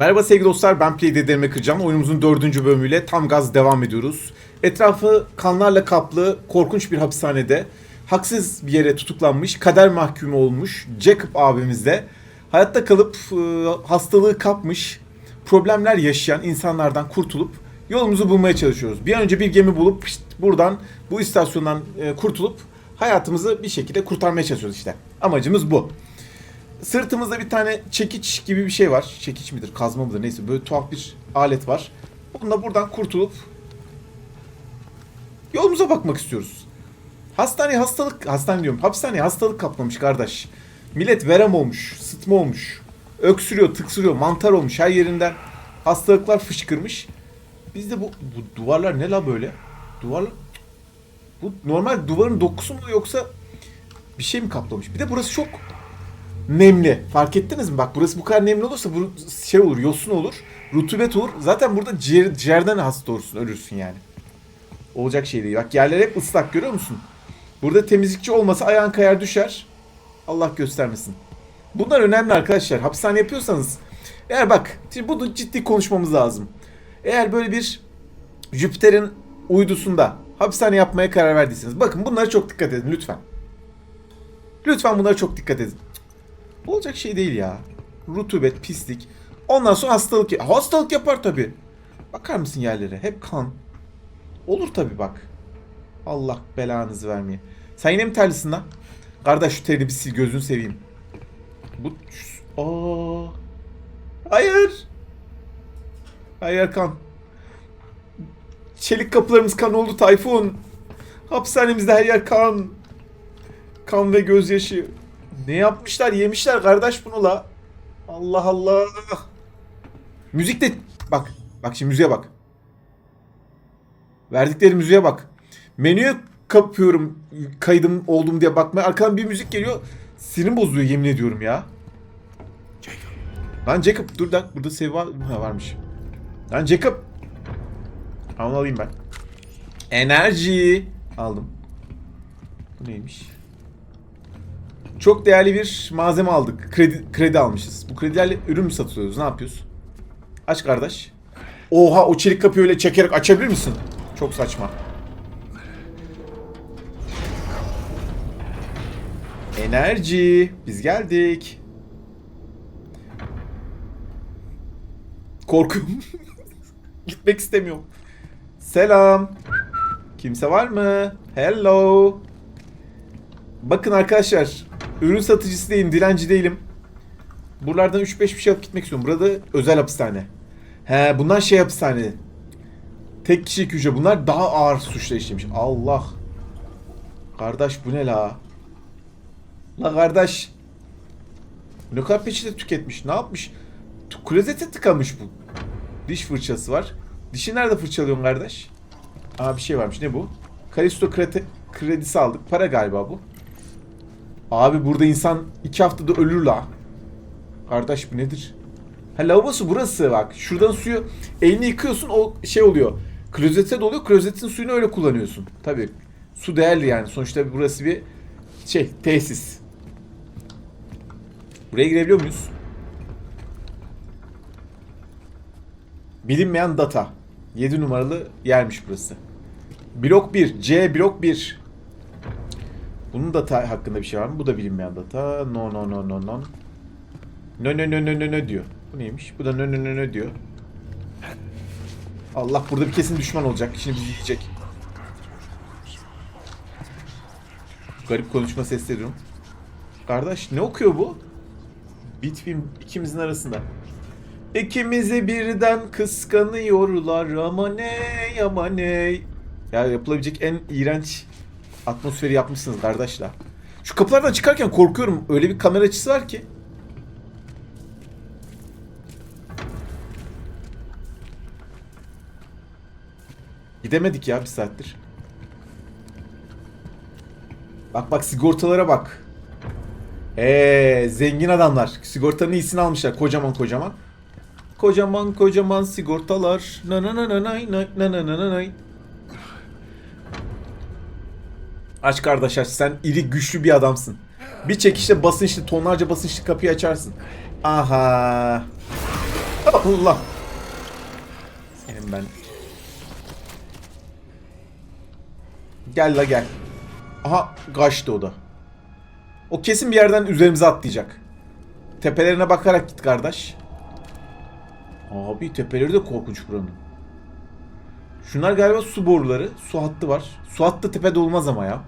Merhaba sevgili dostlar ben Play Dede'me Kırcan. Oyunumuzun dördüncü bölümüyle tam gaz devam ediyoruz. Etrafı kanlarla kaplı korkunç bir hapishanede haksız bir yere tutuklanmış, kader mahkumu olmuş Jacob abimiz de hayatta kalıp e, hastalığı kapmış, problemler yaşayan insanlardan kurtulup yolumuzu bulmaya çalışıyoruz. Bir an önce bir gemi bulup pişt, buradan bu istasyondan e, kurtulup hayatımızı bir şekilde kurtarmaya çalışıyoruz işte. Amacımız bu. Sırtımızda bir tane çekiç gibi bir şey var. Çekiç midir, kazma mıdır neyse böyle tuhaf bir alet var. Bununla buradan kurtulup yolumuza bakmak istiyoruz. Hastaneye hastalık, hastane diyorum, hapishaneye hastalık kaplamış kardeş. Millet verem olmuş, sıtma olmuş. Öksürüyor, tıksırıyor, mantar olmuş her yerinden. Hastalıklar fışkırmış. Biz de bu, bu duvarlar ne la böyle? Duvarlar... Bu normal duvarın dokusu mu yoksa bir şey mi kaplamış? Bir de burası çok nemli. Fark ettiniz mi? Bak burası bu kadar nemli olursa bu şey olur, yosun olur, rutubet olur. Zaten burada ciğer, ciğerden hasta olursun, ölürsün yani. Olacak şey değil. Bak yerler hep ıslak görüyor musun? Burada temizlikçi olmasa ayağın kayar düşer. Allah göstermesin. Bunlar önemli arkadaşlar. Hapishane yapıyorsanız eğer bak şimdi bunu ciddi konuşmamız lazım. Eğer böyle bir Jüpiter'in uydusunda hapishane yapmaya karar verdiyseniz bakın bunlara çok dikkat edin lütfen. Lütfen bunlara çok dikkat edin. Olacak şey değil ya. Rutubet, pislik. Ondan sonra hastalık. Hastalık yapar tabi. Bakar mısın yerlere? Hep kan. Olur tabi bak. Allah belanızı vermeye. Sen yine mi terlisin lan? Kardeş şu terini bir sil gözünü seveyim. Bu... Aa. Hayır. Hayır kan. Çelik kapılarımız kan oldu Tayfun. Hapishanemizde her yer kan. Kan ve gözyaşı. Ne yapmışlar? Yemişler kardeş bunu la. Allah Allah. Müzik de bak. Bak şimdi müziğe bak. Verdikleri müziğe bak. Menüye kapıyorum kaydım oldum diye bakmaya. Arkadan bir müzik geliyor. Sinirim bozuyor yemin ediyorum ya. Lan Jacob dur lan burada save var, ha, varmış. Lan Jacob. Onu alayım ben. Enerji. Aldım. Bu neymiş? Çok değerli bir malzeme aldık. Kredi, kredi almışız. Bu kredilerle ürün mü satıyoruz? Ne yapıyoruz? Aç kardeş. Oha o çelik kapıyı öyle çekerek açabilir misin? Çok saçma. Enerji. Biz geldik. Korkuyorum. Gitmek istemiyorum. Selam. Kimse var mı? Hello. Bakın arkadaşlar. Ürün satıcısı değilim, dilenci değilim. Buralardan 3-5 bir şey alıp gitmek istiyorum. Burada özel hapishane. He bunlar şey hapishane. Tek kişilik hücre. Bunlar daha ağır suçla işlemiş. Allah. Kardeş bu ne la? La kardeş. Ne kadar peçete tüketmiş. Ne yapmış? Klozete tıkamış bu. Diş fırçası var. Dişi nerede fırçalıyorsun kardeş? Aa bir şey varmış. Ne bu? Kalisto kredi, kredisi aldık. Para galiba bu. Abi burada insan iki haftada ölür la. Kardeş bu nedir? Ha lavabosu burası bak. Şuradan suyu elini yıkıyorsun o şey oluyor. Klozete doluyor. Klozetin suyunu öyle kullanıyorsun. Tabii. Su değerli yani. Sonuçta burası bir şey tesis. Buraya girebiliyor muyuz? Bilinmeyen data. 7 numaralı yermiş burası. Blok 1. C blok 1. Bunun data hakkında bir şey var mı? Bu da bilinmeyen data. No no no no no. No no no no no no diyor. Bu neymiş? Bu da no no no no diyor. Allah burada bir kesin düşman olacak. Şimdi bizi yiyecek. Garip konuşma sesleri duyuyorum. Kardeş ne okuyor bu? Bitfilm ikimizin arasında. İkimizi birden kıskanıyorlar ama ne ama ne. Ya yapılabilecek en iğrenç atmosferi yapmışsınız kardeşler. Şu kapılardan çıkarken korkuyorum. Öyle bir kamera açısı var ki. Gidemedik ya bir saattir. Bak bak sigortalara bak. Eee zengin adamlar. Sigortanın iyisini almışlar kocaman kocaman. Kocaman kocaman sigortalar. Na na na na na na na na na na Aç kardeş aç sen iri güçlü bir adamsın. Bir çekişte basınçlı tonlarca basınçlı kapıyı açarsın. Aha. Allah. Senin ben. Gel la gel. Aha kaçtı o da. O kesin bir yerden üzerimize atlayacak. Tepelerine bakarak git kardeş. Abi tepeleri de korkunç buranın. Şunlar galiba su boruları. Su hattı var. Su hattı tepede olmaz ama ya.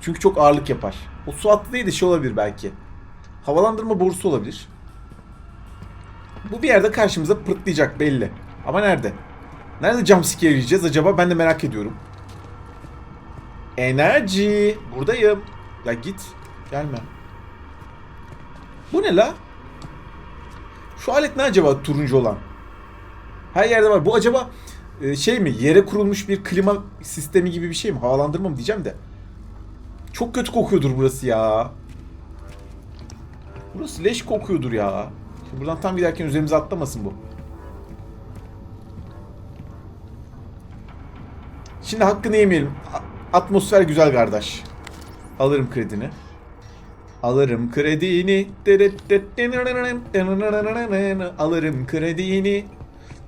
Çünkü çok ağırlık yapar. O su hattı değil de şey olabilir belki. Havalandırma borusu olabilir. Bu bir yerde karşımıza pırtlayacak belli. Ama nerede? Nerede jumpscare yiyeceğiz acaba? Ben de merak ediyorum. Enerji. Buradayım. Ya git. Gelme. Bu ne la? Şu alet ne acaba turuncu olan? Her yerde var. Bu acaba e, şey mi? Yere kurulmuş bir klima sistemi gibi bir şey mi? Havalandırma mı diyeceğim de. Çok kötü kokuyordur burası ya. Burası leş kokuyordur ya. Şimdi buradan tam giderken üzerimize atlamasın bu. Şimdi hakkını yemeyelim. Atmosfer güzel kardeş. Alırım kredini. Alırım kredini. Alırım kredini.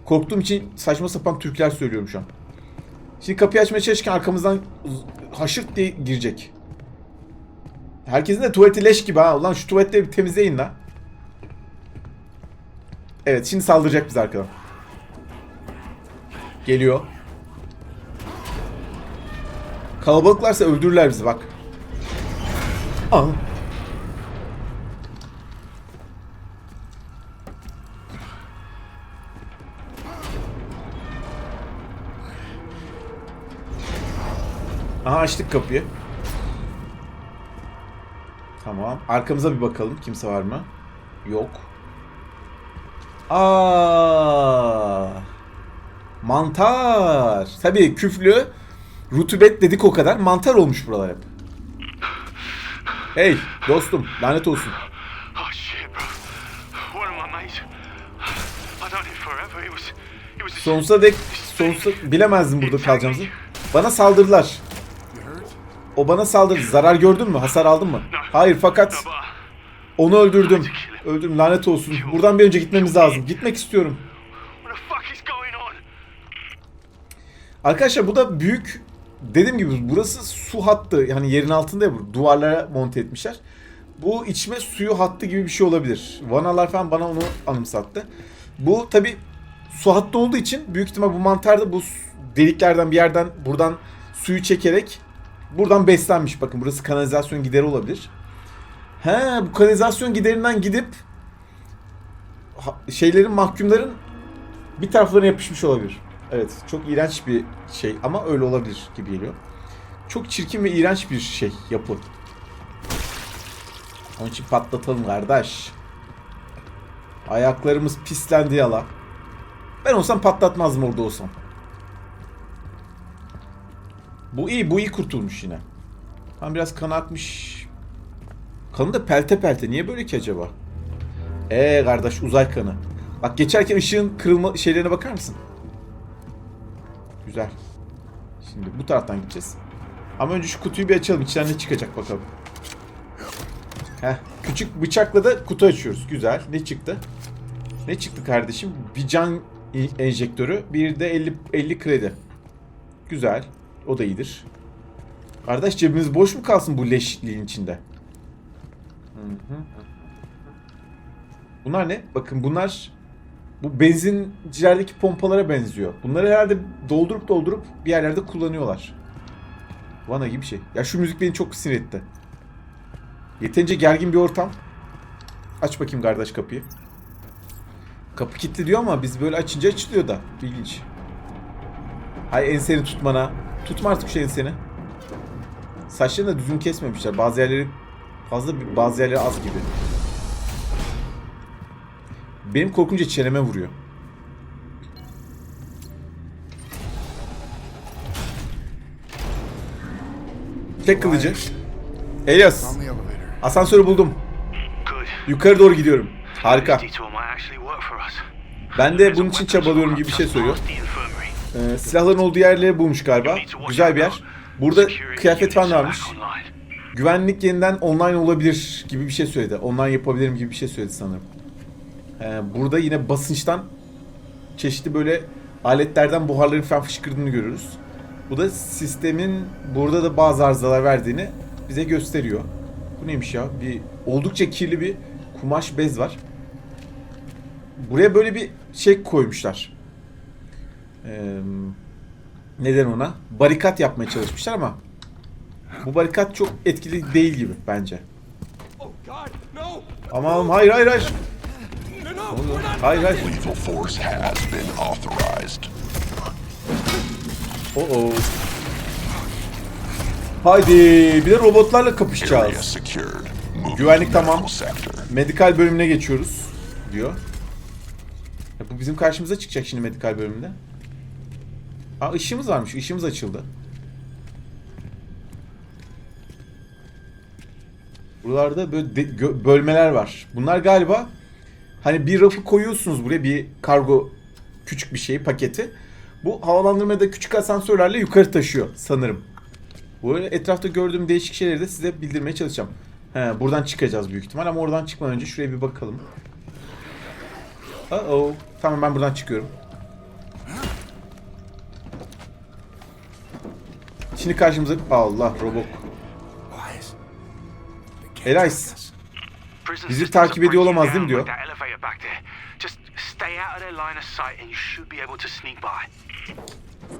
Korktuğum için saçma sapan türküler söylüyorum şu an. Şimdi kapıyı açmaya çalışırken arkamızdan haşırt diye girecek. Herkesin de tuvaleti leş gibi ha. Ulan şu tuvaletleri bir temizleyin la. Evet şimdi saldıracak bize arkadan. Geliyor. Kalabalıklarsa öldürürler bizi bak. Aa. Aha açtık kapıyı. Tamam. Arkamıza bir bakalım. Kimse var mı? Yok. Aa! Mantar. Tabii küflü. Rutubet dedik o kadar. Mantar olmuş buralar hep. Hey dostum lanet olsun. Oh shit, bro. One of my mates. I don't live forever. It was. It was. a- Sonsuza dek sonsuza bilemezdim burada kalacağımızı. Bana saldırdılar. O bana saldırdı. Zarar gördün mü? Hasar aldın mı? Hayır fakat onu öldürdüm. Öldürdüm lanet olsun. Buradan bir önce gitmemiz lazım. Gitmek istiyorum. Arkadaşlar bu da büyük dediğim gibi burası su hattı yani yerin altında ya bu duvarlara monte etmişler. Bu içme suyu hattı gibi bir şey olabilir. Vanalar falan bana onu anımsattı. Bu tabi su hattı olduğu için büyük ihtimal bu mantar da bu deliklerden bir yerden buradan suyu çekerek buradan beslenmiş. Bakın burası kanalizasyon gideri olabilir. He bu kanalizasyon giderinden gidip şeylerin mahkumların bir taraflarına yapışmış olabilir. Evet çok iğrenç bir şey ama öyle olabilir gibi geliyor. Çok çirkin ve iğrenç bir şey yapı. Onun için patlatalım kardeş. Ayaklarımız pislendi yala. Ben olsam patlatmazdım orada olsam. Bu iyi, bu iyi kurtulmuş yine. Tam biraz kan akmış. Kanı da pelte pelte. Niye böyle ki acaba? Ee kardeş uzay kanı. Bak geçerken ışığın kırılma şeylerine bakar mısın? Güzel. Şimdi bu taraftan gideceğiz. Ama önce şu kutuyu bir açalım. İçinden ne çıkacak bakalım. Heh. Küçük bıçakla da kutu açıyoruz. Güzel. Ne çıktı? Ne çıktı kardeşim? Bir can enjektörü. Bir de 50, 50 kredi. Güzel. O da iyidir. Kardeş cebimiz boş mu kalsın bu leşliğin içinde? Bunlar ne? Bakın bunlar bu benzincilerdeki pompalara benziyor. Bunları herhalde doldurup doldurup bir yerlerde kullanıyorlar. Vana gibi bir şey. Ya şu müzik beni çok sinir etti. Yeterince gergin bir ortam. Aç bakayım kardeş kapıyı. Kapı kilitli diyor ama biz böyle açınca açılıyor da. İlginç. Hay enseni tutmana. Tutma artık şu enseni. Saçlarını da düzgün kesmemişler. Bazı yerleri fazla bazı yerleri az gibi. Benim korkunca çeneme vuruyor. Tek kılıcı. Elias. Asansörü buldum. Yukarı doğru gidiyorum. Harika. Ben de bunun için çabalıyorum gibi bir şey söylüyor. Ee, silahların olduğu yerleri bulmuş galiba. Güzel bir yer. Burada kıyafet falan varmış. Güvenlik yeniden online olabilir gibi bir şey söyledi. Online yapabilirim gibi bir şey söyledi sanırım. Ee, burada yine basınçtan çeşitli böyle aletlerden buharların falan fışkırdığını görürüz. Bu da sistemin burada da bazı arızalar verdiğini bize gösteriyor. Bu neymiş ya? Bir oldukça kirli bir kumaş bez var. Buraya böyle bir şey koymuşlar. Neden ona? Barikat yapmaya çalışmışlar ama bu barikat çok etkili değil gibi bence. Oh! Aman hayır hayır hayır. Hayır hayır. Authorized. Oo. Haydi bir de robotlarla kapışacağız. Güvenlik tamam. Medikal bölümüne geçiyoruz diyor. Ya bu bizim karşımıza çıkacak şimdi medikal bölümünde. Aa ışığımız varmış. Işığımız açıldı. Buralarda böyle de- bölmeler var. Bunlar galiba hani bir rafı koyuyorsunuz buraya bir kargo küçük bir şey paketi. Bu havalandırmada küçük asansörlerle yukarı taşıyor sanırım. Bu etrafta gördüğüm değişik şeyleri de size bildirmeye çalışacağım. He, buradan çıkacağız büyük ihtimal ama oradan çıkmadan önce şuraya bir bakalım. Uh oh. Tamam ben buradan çıkıyorum. Şimdi karşımıza Allah robot. Elias. Bizi takip ediyor olamaz değil mi diyor.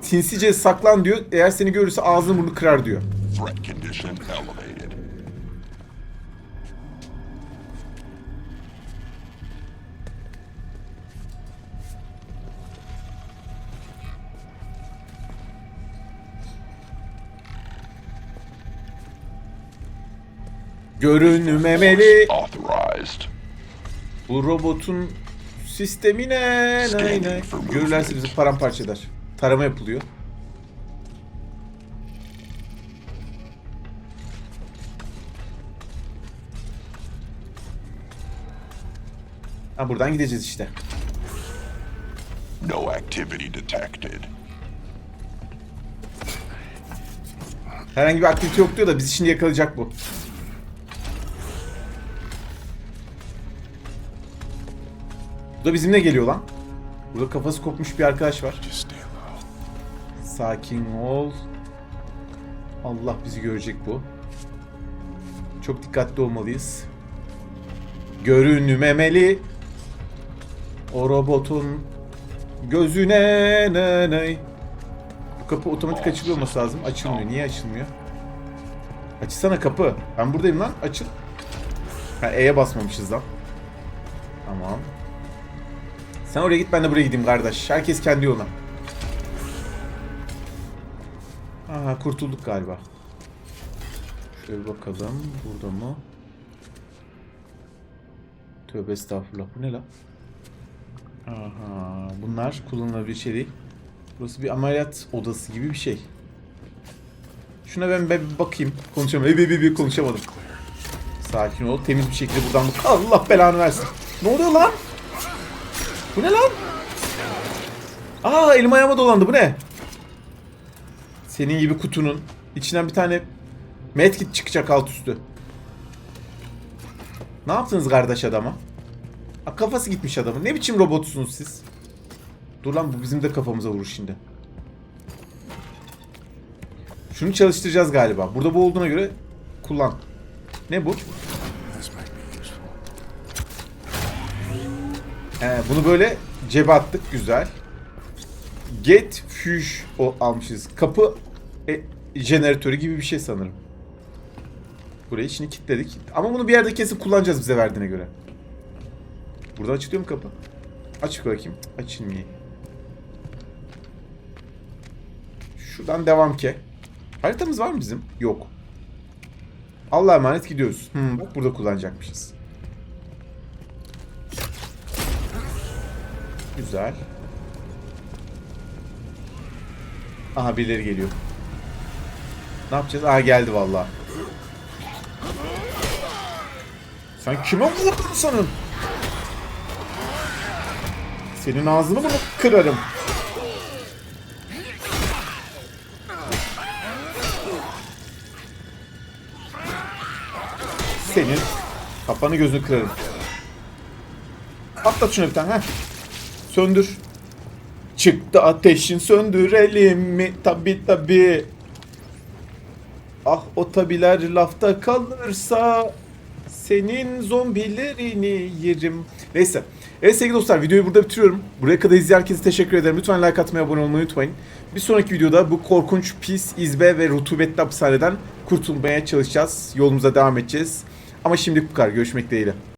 Sinsice saklan diyor. Eğer seni görürse ağzını burnunu kırar diyor. Görünmemeli. Bu robotun sistemi ne? ne, ne? Görürlerse bizi paramparça eder. Tarama yapılıyor. Ha buradan gideceğiz işte. No activity detected. Herhangi bir aktivite yok diyor da bizi şimdi yakalayacak bu. Bu da bizimle geliyor lan. Burada kafası kopmuş bir arkadaş var. Sakin ol. Allah bizi görecek bu. Çok dikkatli olmalıyız. Görünmemeli. O robotun gözüne ne ne. Bu kapı otomatik açılıyor olması lazım. Açılmıyor. Niye açılmıyor? Açsana kapı. Ben buradayım lan. Açıl. E'ye basmamışız lan. Tamam. Sen oraya git ben de buraya gideyim kardeş. Herkes kendi yoluna. Aha kurtulduk galiba. Şöyle bakalım. Burada mı? Tövbe estağfurullah. Bu ne la? Aha. Bunlar kullanılabilir şey değil. Burası bir ameliyat odası gibi bir şey. Şuna ben, bir bakayım. Konuşamadım. Bir, bir, bir konuşamadım. Sakin ol. Temiz bir şekilde buradan. Allah belanı versin. Ne oluyor lan? Bu ne lan? Aa elim ayağıma dolandı. Bu ne? Senin gibi kutunun içinden bir tane medkit çıkacak alt üstü. Ne yaptınız kardeş adama? Ha, kafası gitmiş adamın. Ne biçim robotsunuz siz? Dur lan bu bizim de kafamıza vurur şimdi. Şunu çalıştıracağız galiba. Burada bu olduğuna göre kullan. Ne bu? He, bunu böyle cebe attık. Güzel. Get Fuge almışız. Kapı e, jeneratörü gibi bir şey sanırım. Burayı şimdi kilitledik. Ama bunu bir yerde kesin kullanacağız bize verdiğine göre. Burada açılıyor mu kapı? Aç bakayım. Açılmıyor. Şuradan devam ki. Haritamız var mı bizim? Yok. Allah'a emanet gidiyoruz. Hmm, bak burada kullanacakmışız. Güzel. Aha birileri geliyor. Ne yapacağız? Aha geldi vallahi. Sen kime vurdun sanın? Senin ağzını bunu kırarım. Senin kafanı gözünü kırarım. Atlat şuna bir tane. Heh. Söndür. Çıktı ateşin söndürelim mi? Tabi tabi. Ah o tabiler lafta kalırsa senin zombilerini yerim. Neyse. Evet sevgili dostlar videoyu burada bitiriyorum. Buraya kadar izleyen herkese teşekkür ederim. Lütfen like atmayı, abone olmayı unutmayın. Bir sonraki videoda bu korkunç, pis, izbe ve rutubetli hapishaneden kurtulmaya çalışacağız. Yolumuza devam edeceğiz. Ama şimdilik bu kadar. Görüşmek dileğiyle.